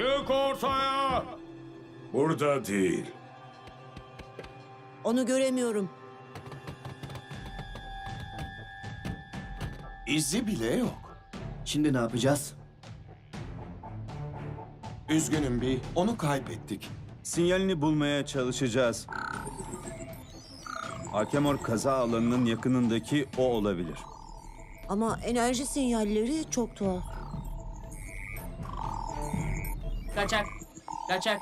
Çık ortaya! Burada değil. Onu göremiyorum. İzi bile yok. Şimdi ne yapacağız? Üzgünüm bir, onu kaybettik. Sinyalini bulmaya çalışacağız. Alkemor kaza alanının yakınındaki o olabilir. Ama enerji sinyalleri çok tuhaf. Kaçak. Kaçak.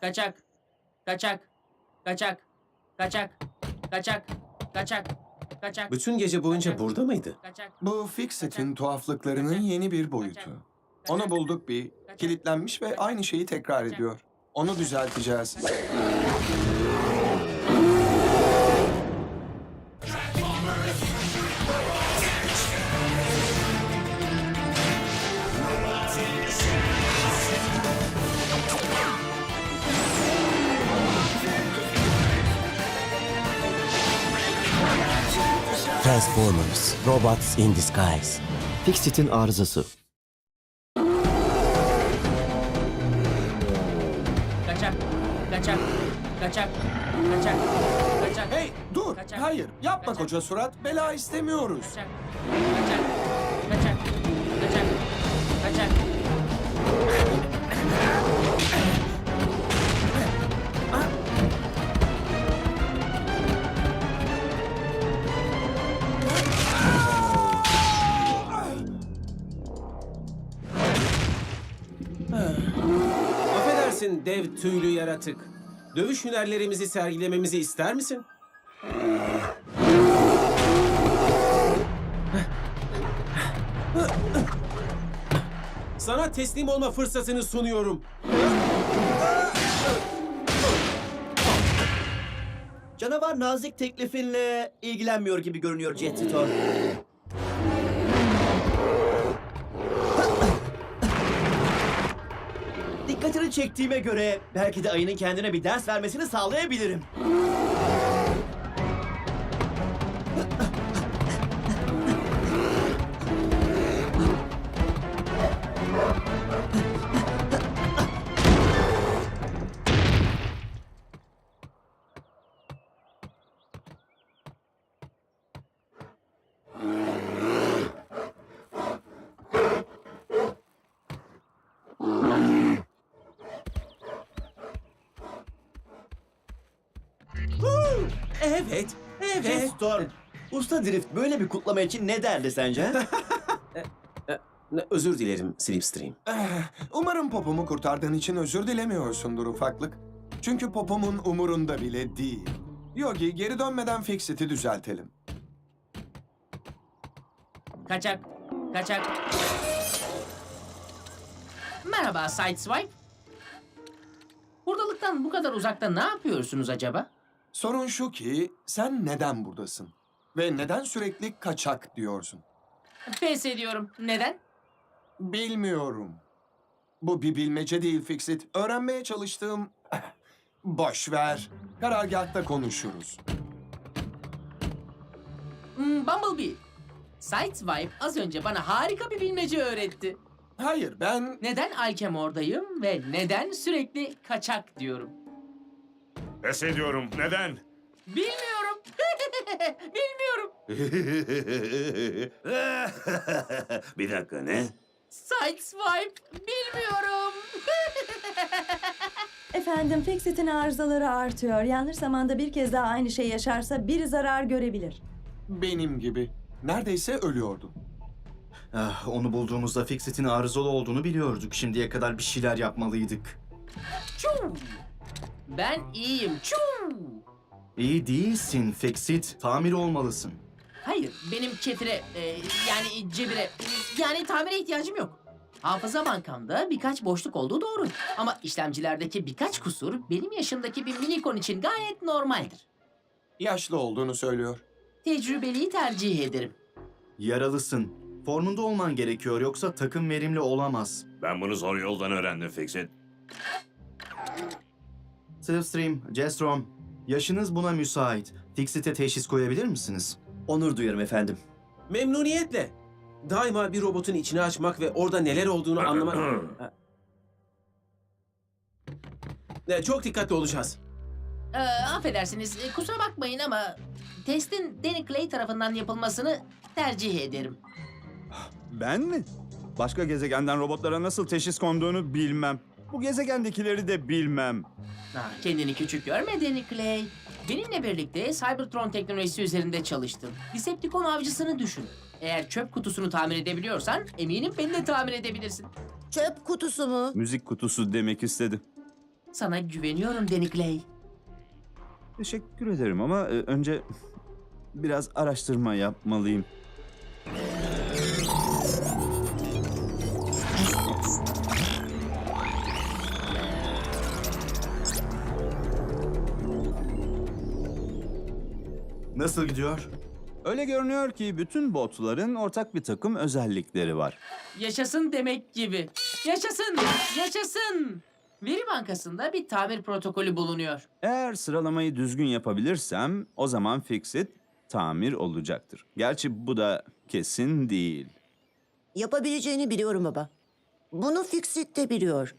Kaçak. Kaçak. Kaçak. Kaçak. Kaçak. Kaçak. Kaçak. Bütün gece boyunca burada mıydı? Kaçak. Bu Fixit'in tuhaflıklarının yeni bir boyutu. Onu bulduk bir, kilitlenmiş ve aynı şeyi tekrar ediyor. Onu düzelteceğiz. Robots in Disguise. Fixit'in arızası. Kaçak. Kaçak. Kaçak. Kaçak. Kaçak. Hey dur, Kaçak. hayır yapma Kaçak. koca surat, bela istemiyoruz. Kaçak. Affedersin dev tüylü yaratık. Dövüş hünerlerimizi sergilememizi ister misin? Sana teslim olma fırsatını sunuyorum. Canavar nazik teklifinle ilgilenmiyor gibi görünüyor Jet Storm. Çektiğime göre belki de ayının kendine bir ders vermesini sağlayabilirim. Evet, evet. Storm, Usta Drift böyle bir kutlama için ne derdi sence? Ne- Özür dilerim Slipstream. Eh, Umarım popomu kurtardığın için özür dilemiyorsundur ufaklık. Çünkü popomun umurunda bile değil. Yogi geri dönmeden Fixit'i düzeltelim. Kaçak. Kaçak. Merhaba Sideswipe. Buradalıktan bu kadar uzakta ne yapıyorsunuz acaba? Sorun şu ki sen neden buradasın? Ve neden sürekli kaçak diyorsun? Pes ediyorum. Neden? Bilmiyorum. Bu bir bilmece değil Fixit. Öğrenmeye çalıştığım... Boş ver. Karargahta konuşuruz. Hmm, Bumblebee. Sideswipe az önce bana harika bir bilmece öğretti. Hayır ben... Neden Alkemor'dayım ve neden sürekli kaçak diyorum? Pes ediyorum. Neden? Bilmiyorum. Bilmiyorum. bir dakika ne? Sideswipe bilmiyorum. Efendim Fixit'in arızaları artıyor. Yanlış zamanda bir kez daha aynı şey yaşarsa biri zarar görebilir. Benim gibi. Neredeyse ölüyordum. ah, onu bulduğumuzda Fixit'in arızalı olduğunu biliyorduk. Şimdiye kadar bir şeyler yapmalıydık. Çuu. Ben iyiyim. Çuu. İyi değilsin Fixit. Tamir olmalısın. Hayır, benim kefire, e, yani cebire, yani tamire ihtiyacım yok. Hafıza bankamda birkaç boşluk olduğu doğru. Ama işlemcilerdeki birkaç kusur benim yaşımdaki bir minikon için gayet normaldir. Yaşlı olduğunu söylüyor. Tecrübeliyi tercih ederim. Yaralısın. Formunda olman gerekiyor yoksa takım verimli olamaz. Ben bunu zor yoldan öğrendim Fixit. Slipstream, Jestrom, yaşınız buna müsait. Fixit'e teşhis koyabilir misiniz? Onur duyarım efendim. Memnuniyetle. Daima bir robotun içini açmak ve orada neler olduğunu anlamak... Ha, E, çok dikkatli olacağız. Ee, affedersiniz, e, kusura bakmayın ama testin Danny Clay tarafından yapılmasını tercih ederim. Ben mi? Başka gezegenden robotlara nasıl teşhis konduğunu bilmem. Bu gezegendekileri de bilmem. Ha, kendini küçük görme Danny Clay. Benimle birlikte Cybertron teknolojisi üzerinde çalıştın. Decepticon avcısını düşün. Eğer çöp kutusunu tamir edebiliyorsan eminim beni de tamir edebilirsin. Çöp kutusu mu? Müzik kutusu demek istedi. Sana güveniyorum Danny Clay. Teşekkür ederim ama e, önce biraz araştırma yapmalıyım. Nasıl gidiyor? Öyle görünüyor ki bütün botların ortak bir takım özellikleri var. Yaşasın demek gibi. Yaşasın, yaşasın. Veri bankasında bir tamir protokolü bulunuyor. Eğer sıralamayı düzgün yapabilirsem o zaman Fixit tamir olacaktır. Gerçi bu da kesin değil. Yapabileceğini biliyorum baba. Bunu Fixit de biliyor.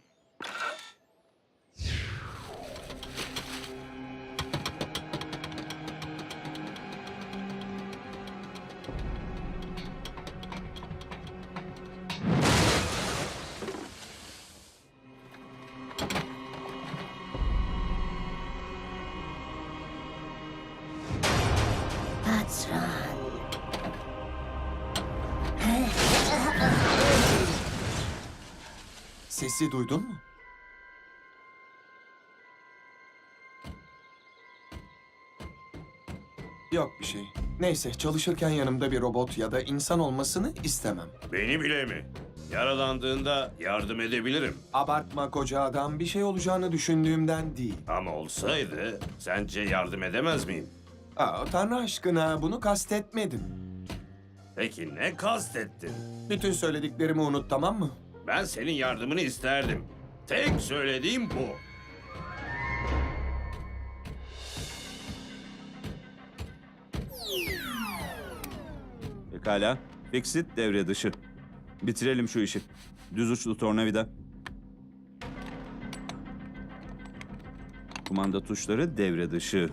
Sesi duydun mu? Yok bir şey. Neyse çalışırken yanımda bir robot ya da insan olmasını istemem. Beni bile mi? Yaralandığında yardım edebilirim. Abartma koca adam bir şey olacağını düşündüğümden değil. Ama olsaydı sence yardım edemez miyim? Aa, Tanrı aşkına bunu kastetmedim. Peki ne kastettin? Bütün söylediklerimi unut tamam mı? Ben senin yardımını isterdim. Tek söylediğim bu. Pekala. Fixit devre dışı. Bitirelim şu işi. Düz uçlu tornavida. Kumanda tuşları devre dışı.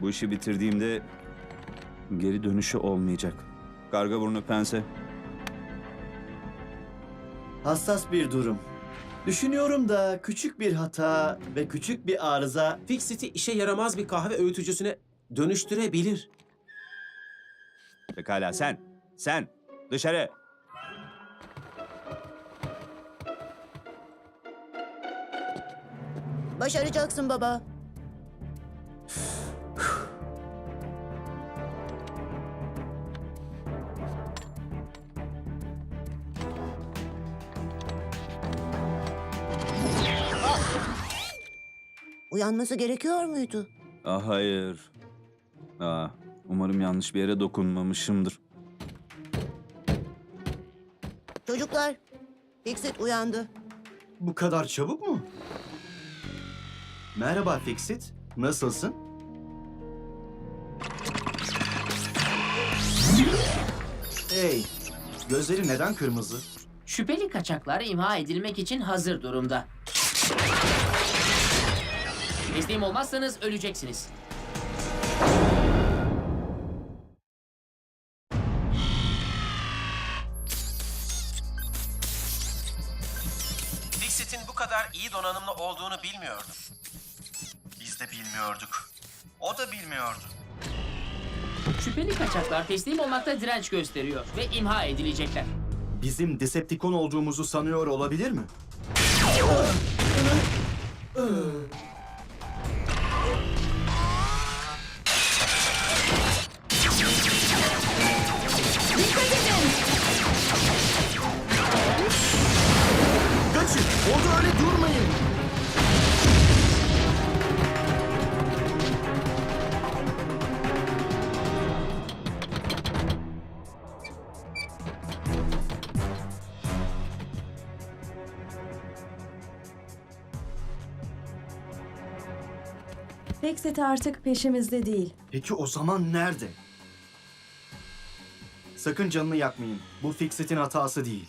Bu işi bitirdiğimde geri dönüşü olmayacak. Karga burnu pense. Hassas bir durum. Düşünüyorum da küçük bir hata ve küçük bir arıza Fixit'i işe yaramaz bir kahve öğütücüsüne dönüştürebilir. Pekala sen. Sen. Dışarı. Başaracaksın baba. Uyanması gerekiyor muydu? Ah hayır. Aa, umarım yanlış bir yere dokunmamışımdır. Çocuklar, Fixit uyandı. bu kadar çabuk mu? Merhaba Fixit. Nasılsın? Hey, gözleri neden kırmızı? Şüpheli kaçaklar imha edilmek için hazır durumda. Teslim olmazsanız öleceksiniz. Fixit'in bu kadar iyi donanımlı olduğunu bilmiyordum. Biz de bilmiyorduk. O da bilmiyordu. Şüpheli kaçaklar teslim olmakta direnç gösteriyor ve imha edilecekler. Bizim Decepticon olduğumuzu sanıyor olabilir mi? Fixit artık peşimizde değil. Peki o zaman nerede? Sakın canını yakmayın. Bu Fixit'in hatası değil.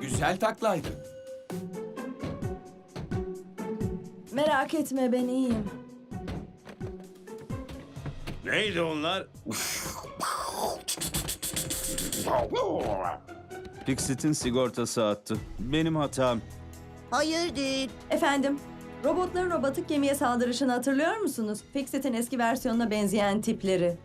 güzel taklaydı. Merak etme ben iyiyim. Neydi onlar? Fixit'in sigortası attı. Benim hatam. Hayır değil. Efendim, robotların robotik gemiye saldırışını hatırlıyor musunuz? Fixit'in eski versiyonuna benzeyen tipleri.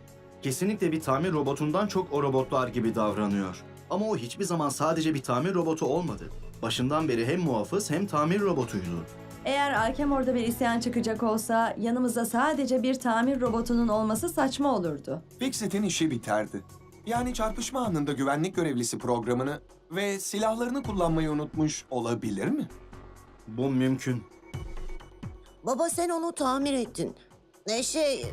Kesinlikle bir tamir robotundan çok o robotlar gibi davranıyor. Ama o hiçbir zaman sadece bir tamir robotu olmadı. Başından beri hem muhafız hem tamir robotuydu. Eğer Alkemor'da bir isyan çıkacak olsa yanımızda sadece bir tamir robotunun olması saçma olurdu. Fixit'in işi biterdi. Yani çarpışma anında güvenlik görevlisi programını ve silahlarını kullanmayı unutmuş olabilir mi? Bu mümkün. Baba sen onu tamir ettin. Ne şey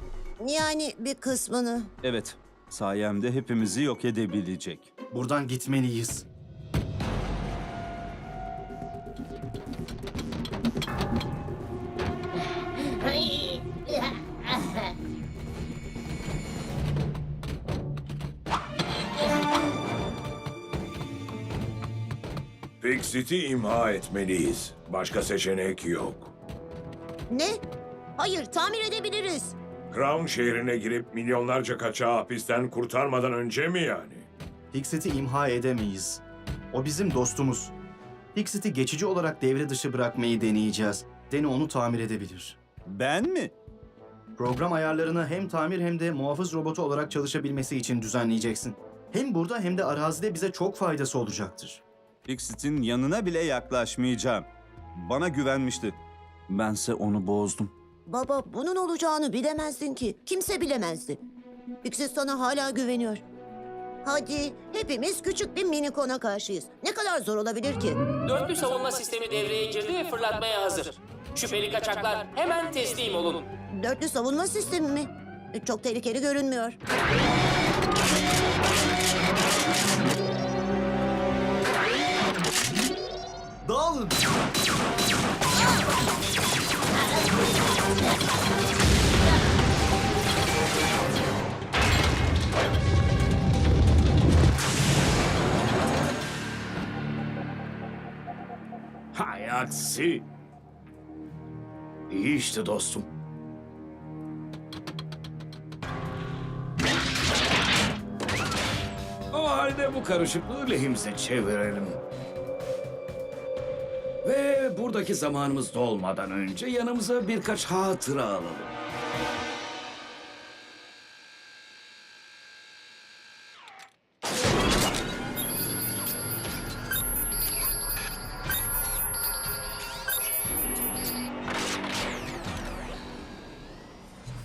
yani bir kısmını. Evet, sayemde hepimizi yok edebilecek. Buradan gitmeliyiz. Fixit'i imha etmeliyiz. Başka seçenek yok. Ne? Hayır tamir edebiliriz. Crown şehrine girip milyonlarca kaçağı hapisten kurtarmadan önce mi yani? Fixit'i imha edemeyiz. O bizim dostumuz. Fixit'i geçici olarak devre dışı bırakmayı deneyeceğiz. Deni onu tamir edebilir. Ben mi? Program ayarlarını hem tamir hem de muhafız robotu olarak çalışabilmesi için düzenleyeceksin. Hem burada hem de arazide bize çok faydası olacaktır. Fixit'in yanına bile yaklaşmayacağım. Bana güvenmişti. Bense onu bozdum. Baba bunun olacağını bilemezdin ki. Kimse bilemezdi. Fixit sana hala güveniyor. Hadi hepimiz küçük bir minikona karşıyız. Ne kadar zor olabilir ki? Dörtlü savunma sistemi devreye girdi ve fırlatmaya hazır. Şüpheli kaçaklar hemen teslim olun. Dörtlü savunma sistemi mi? Çok tehlikeli görünmüyor. Dağılın! Hay aksi. İyi işte dostum. O halde bu karışıklığı lehimize çevirelim. Ve buradaki zamanımız dolmadan önce yanımıza birkaç hatıra alalım.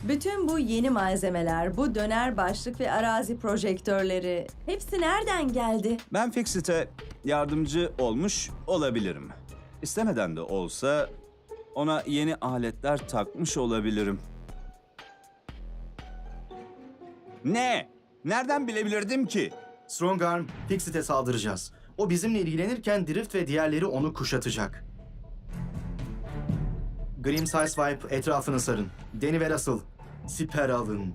Bütün bu yeni malzemeler, bu döner başlık ve arazi projektörleri hepsi nereden geldi? Ben Fixit'e yardımcı olmuş olabilirim. İstemeden de olsa ona yeni aletler takmış olabilirim. Ne? Nereden bilebilirdim ki? Strongarm, Fixit'e saldıracağız. O bizimle ilgilenirken Drift ve diğerleri onu kuşatacak. Grim Sideswipe etrafını sarın. Deni ve Russell, siper alın.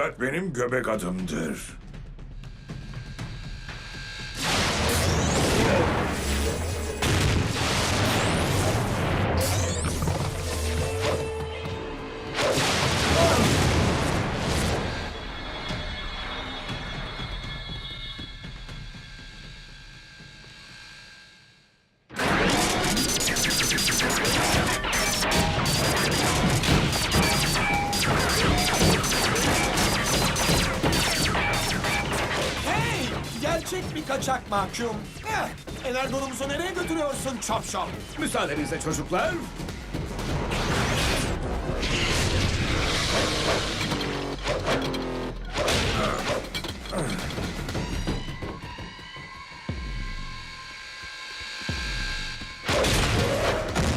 Dikkat benim göbek adımdır. Mahkum. Eh, Energonumuzu nereye götürüyorsun çapşal? Müsaadenizle çocuklar.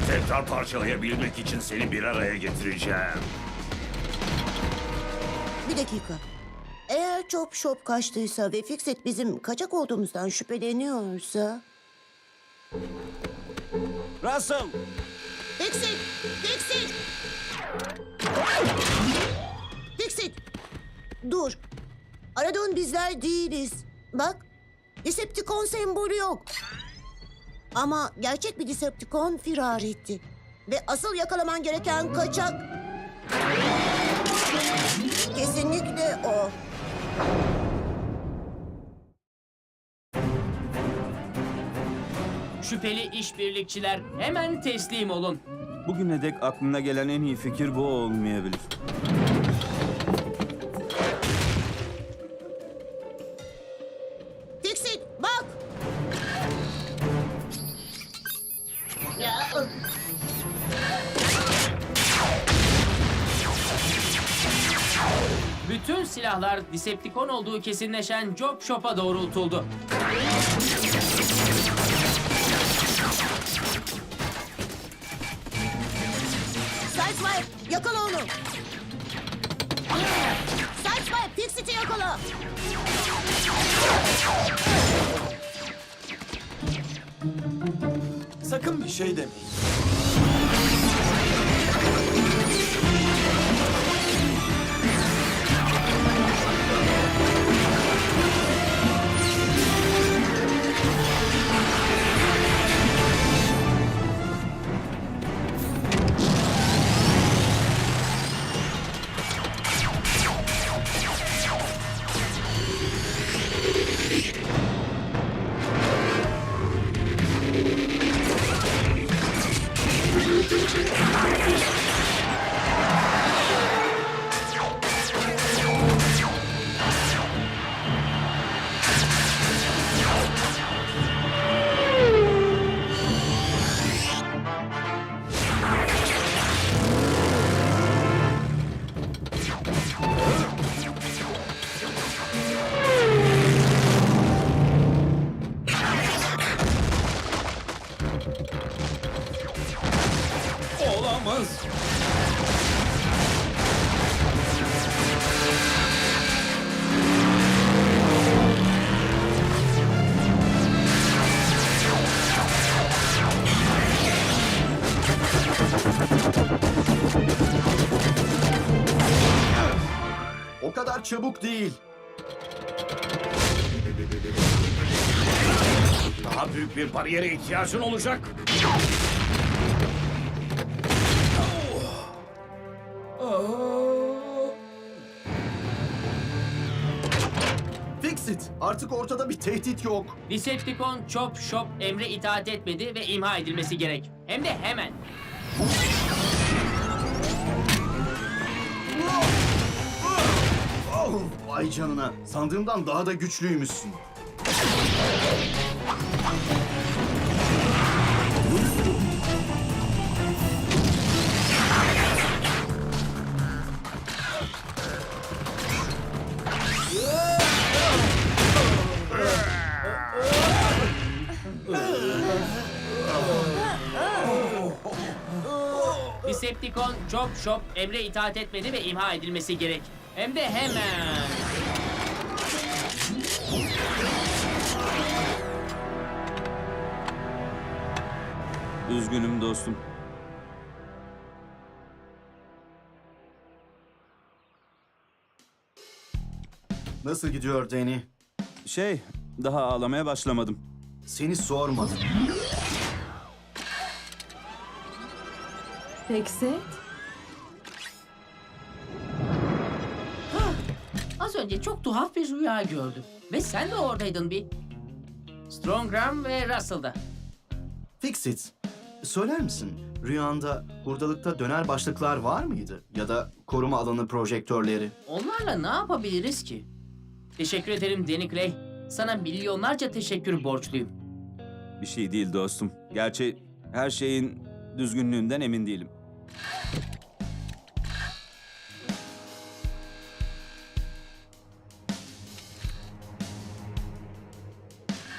Tekrar parçalayabilmek için seni bir araya getireceğim. Bir dakika. Chop Shop kaçtıysa ve Fixit bizim kaçak olduğumuzdan şüpheleniyorsa... Russell! Fixit! Fixit! Fixit! Dur. Aradığın bizler değiliz. Bak. Decepticon sembolü yok. Ama gerçek bir Decepticon firar etti. Ve asıl yakalaman gereken kaçak... Kesinlikle o. Şüpheli işbirlikçiler hemen teslim olun. Bugüne dek aklına gelen en iyi fikir bu olmayabilir. Decepticon olduğu kesinleşen Job Shop'a doğrultuldu. Sideswipe yakala onu. Sideswipe Fixit'i yakala. Sakın bir şey demeyin. O kadar çabuk değil. Daha büyük bir bariyere ihtiyacın olacak. Artık ortada bir tehdit yok. Decepticon Chop Shop emre itaat etmedi ve imha edilmesi gerek. Hem de hemen. Oh, vay canına. Sandığımdan daha da güçlüymüşsün. Decepticon Chop Shop emre itaat etmedi ve imha edilmesi gerek. Hem de hemen. Üzgünüm dostum. Nasıl gidiyor Danny? Şey, daha ağlamaya başlamadım. Seni sormadım. Fixit? Az önce çok tuhaf bir rüya gördüm. Ve sen de oradaydın bir. Strongram ve Russell'da. Fix it. Söyler misin? Rüyanda hurdalıkta döner başlıklar var mıydı? Ya da koruma alanı projektörleri? Onlarla ne yapabiliriz ki? Teşekkür ederim Danny Clay. Sana milyonlarca teşekkür borçluyum. Bir şey değil dostum. Gerçi her şeyin düzgünlüğünden emin değilim.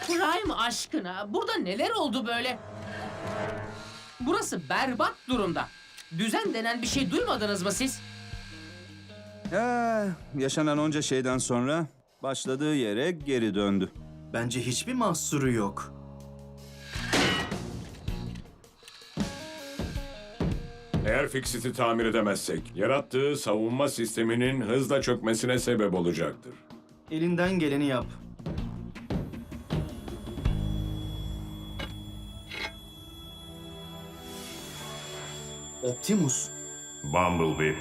Prime aşkına burada neler oldu böyle? Burası berbat durumda. Düzen denen bir şey duymadınız mı siz? Eh, yaşanan onca şeyden sonra başladığı yere geri döndü. Bence hiçbir mahsuru yok. Eğer Fixit'i tamir edemezsek, yarattığı savunma sisteminin hızla çökmesine sebep olacaktır. Elinden geleni yap. Optimus. Bumblebee,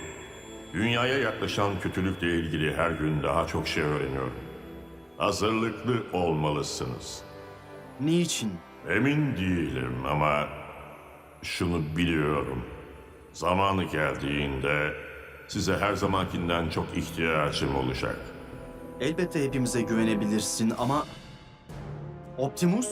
dünyaya yaklaşan kötülükle ilgili her gün daha çok şey öğreniyorum. Hazırlıklı olmalısınız. Niçin? Emin değilim ama şunu biliyorum. Zamanı geldiğinde size her zamankinden çok ihtiyacım olacak. Elbette hepimize güvenebilirsin ama... Optimus?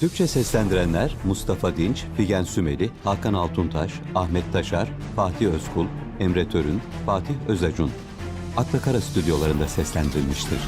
Türkçe seslendirenler Mustafa Dinç, Figen Sümeli, Hakan Altuntaş, Ahmet Taşar, Fatih Özkul, Emre Törün, Fatih Özacun. Akla Kara stüdyolarında seslendirilmiştir.